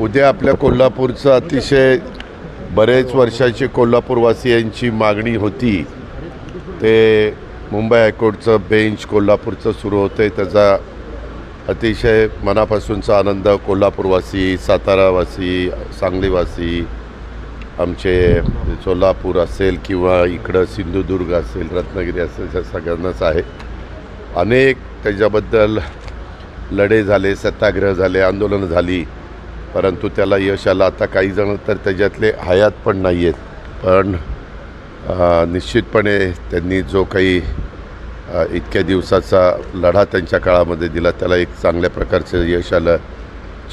उद्या आपल्या कोल्हापूरचं अतिशय बरेच वर्षाची कोल्हापूरवासियांची मागणी होती. ते मुंबई हायकोर्टचं बेंच कोल्हापूरचं सुरू होतं त्याचा अतिशय मनापासूनचा आनंद कोल्हापूरवासी सातारावासी सांगलीवासी आमचे सोलापूर असेल किंवा इकडं सिंधुदुर्ग असेल रत्नागिरी असेल त्या सगळ्यांनाच आहे. अनेक त्याच्याबद्दल लढे झाले सत्याग्रह झाले आंदोलनं झाली. परंतु त्याला यश आलं. आता काही जण तर त्याच्यातले हयात पण नाही आहेत पण निश्चितपणे त्यांनी जो काही इतक्या दिवसाचा लढा त्यांच्या काळामध्ये दिला त्याला एक चांगल्या प्रकारचं यश आलं.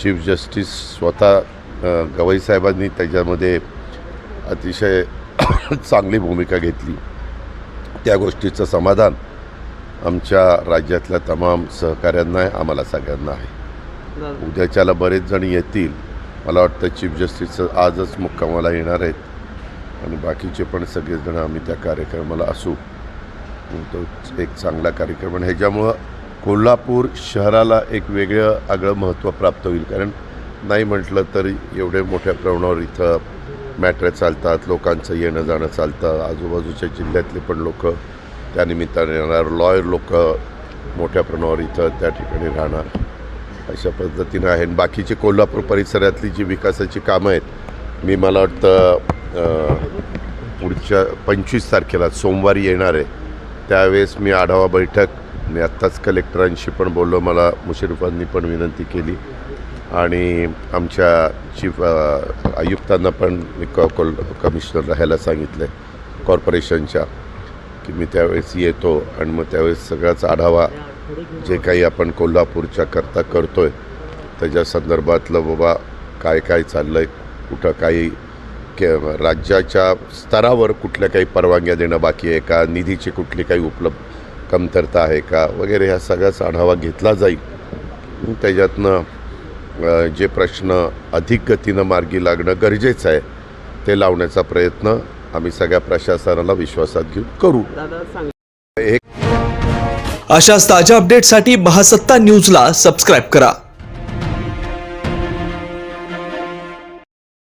चीफ जस्टिस स्वतः गवईसाहेबांनी गवई साहेबांनी त्याच्यामध्ये अतिशय चांगली भूमिका घेतली. त्या गोष्टीचं समाधान आमच्या राज्यातल्या तमाम सहकाऱ्यांना आहे आम्हाला सगळ्यांना आहे. उद्याच्याला बरेच जण येतील. मला वाटतं चीफ जस्टिसचं आजच मुक्कामाला येणार आहेत. आणि बाकीचे पण सगळेजण आम्ही त्या कार्यक्रमाला असू. तो एक चांगला कार्यक्रम. आणि ह्याच्यामुळं कोल्हापूर शहराला एक वेगळं आगळं महत्त्व प्राप्त होईल. कारण नाही म्हटलं तरी एवढे मोठ्या प्रमाणावर इथं मॅट्रे चालतात लोकांचं येणं जाणं चालतं. आजूबाजूच्या जिल्ह्यातले पण लोक त्यानिमित्ताने येणार लॉयर लोक मोठ्या प्रमाणावर इथं त्या ठिकाणी राहणार अशा पद्धतीनं आहे. आणि बाकीची कोल्हापूर परिसरातली जी विकासाची कामं आहेत मी मला वाटतं पुढच्या पंचवीस तारखेला सोमवारी येणार आहे. त्यावेळेस मी आढावा बैठक मी आत्ताच कलेक्टरांशी पण बोललो मला मुश्रीफांनी पण विनंती केली. आणि आमच्या चीफ आयुक्तांना पण मी क कोल कमिशनर राहायला सांगितलं आहे कॉर्पोरेशनच्या. की मी त्यावेळेस येतो आणि मग त्यावेळेस सगळ्याच आढावा जे काही आपण कोल्हापूरच्या करता करतो आहे त्याच्या संदर्भातलं बाबा काय काय चाललं आहे कुठं काही के राज्याच्या स्तरावर कुठल्या काही परवानग्या देणं बाकी आहे का निधीची कुठली काही उपलब्ध कमतरता आहे का वगैरे ह्या सगळ्याचा आढावा घेतला जाईल. मग त्याच्यातनं जे प्रश्न अधिक गतीनं मार्गी लागणं गरजेचं आहे ते लावण्याचा प्रयत्न आम्ही सगळ्या प्रशासनाला विश्वासात घेऊन करू. अशाच ताज्या अपडेटसाठी महासत्ता न्यूजला सबस्क्राईब करा.